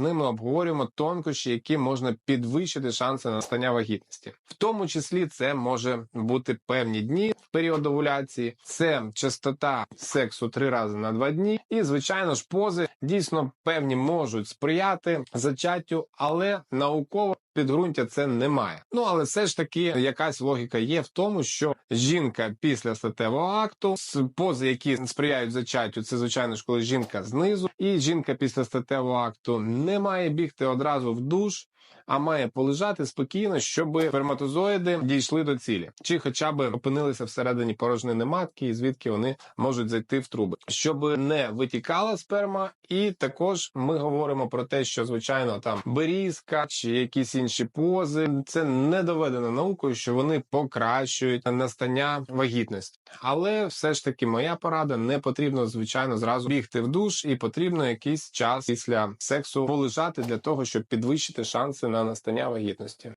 ними обговорюємо тонкощі, які можна підвищити шанси на настання вагітності. В тому числі це може бути певні дні в період овуляції, це частота сексу три рази на два дні, і звичайно ж пози дійсно певні можуть сприяти зачаттю, але науково підґрунтя це немає. Ну але все ж таки якась логіка є в тому, що жінка після статевого акту пози, які сприяють зачаттю, це звичайно ж коли жінка знизу, і жінка після статевого акту не має бігти одразу в душ. А має полежати спокійно, щоб сперматозоїди дійшли до цілі, чи хоча б опинилися всередині порожнини матки, і звідки вони можуть зайти в труби, щоб не витікала сперма, і також ми говоримо про те, що звичайно там берізка чи якісь інші пози, це не доведено наукою, що вони покращують настання вагітності. Але все ж таки, моя порада не потрібно звичайно зразу бігти в душ, і потрібно якийсь час після сексу полежати для того, щоб підвищити шанси на настання вагітності.